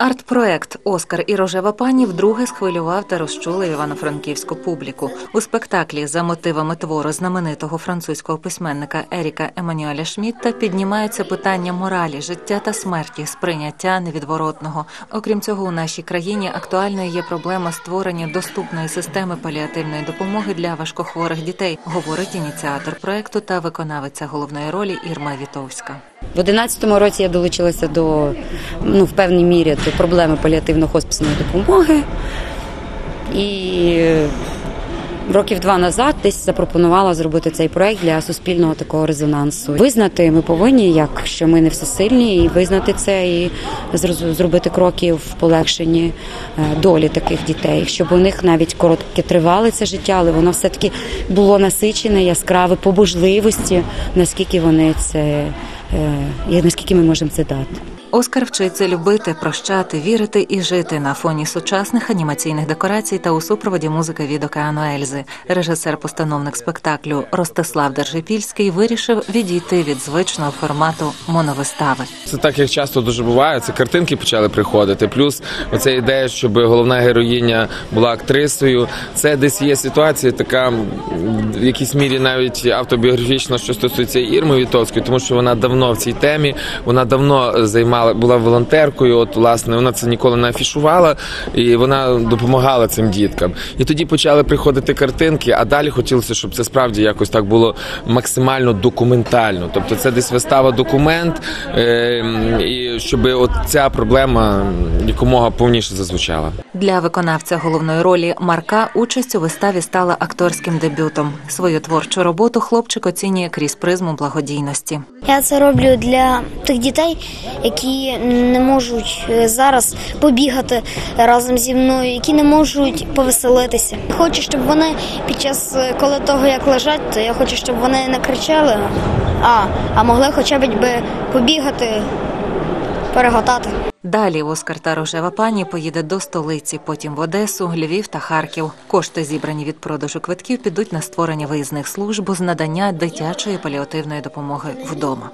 Арт-проект Оскар і рожева пані вдруге схвилював та розчулив івано-франківську публіку. У спектаклі за мотивами твору знаменитого французького письменника Еріка Еммануеля Шмітта піднімаються питання моралі, життя та смерті, сприйняття невідворотного. Окрім цього, у нашій країні актуальною є проблема створення доступної системи паліативної допомоги для важкохворих дітей, говорить ініціатор проекту та виконавиця головної ролі Ірма Вітовська. В 11-му році я долучилася до ну, в певній мірі до проблеми паліативно-хосписної допомоги. І років два назад десь запропонувала зробити цей проект для суспільного такого резонансу. Визнати ми повинні, як що ми не всесильні, і визнати це, і зробити кроки в полегшенні е, долі таких дітей, щоб у них навіть коротке тривале це життя, але воно все таки було насичене, яскраве по можливості, наскільки вони це е, наскільки ми можемо це дати. Оскар вчиться любити, прощати, вірити і жити на фоні сучасних анімаційних декорацій та у супроводі музики від океану Ельзи. Режисер-постановник спектаклю Ростислав Держипільський вирішив відійти від звичного формату моновистави. Це так, як часто дуже буває. Це картинки почали приходити. Плюс оця ідея, щоб головна героїня була актрисою. Це десь є ситуація, така в якійсь мірі навіть автобіографічна, що стосується Ірми Вітовської, тому що вона давно в цій темі, вона давно займала, була волонтеркою. От власне вона це ніколи не афішувала, і вона допомагала цим діткам. І тоді почали приходити картинки, а далі хотілося, щоб це справді якось так було максимально документально. Тобто, це десь вистава документ, е, і щоб от ця проблема якомога повніше зазвучала. Для виконавця головної ролі Марка участь у виставі стала акторським дебютом. Свою творчу роботу хлопчик оцінює крізь призму благодійності. Я це роблю для тих дітей, які не можуть е, зараз побігати разом зі мною, які не можуть повеселитися. Хочу, щоб вони під час е, коли того, як лежать, то я хочу, щоб вони не кричали, а, а могли хоча б би побігати, переготати. Далі Оскар та рожева пані поїде до столиці, потім в Одесу, Львів та Харків. Кошти, зібрані від продажу квитків, підуть на створення виїзних служб з надання дитячої паліативної допомоги вдома.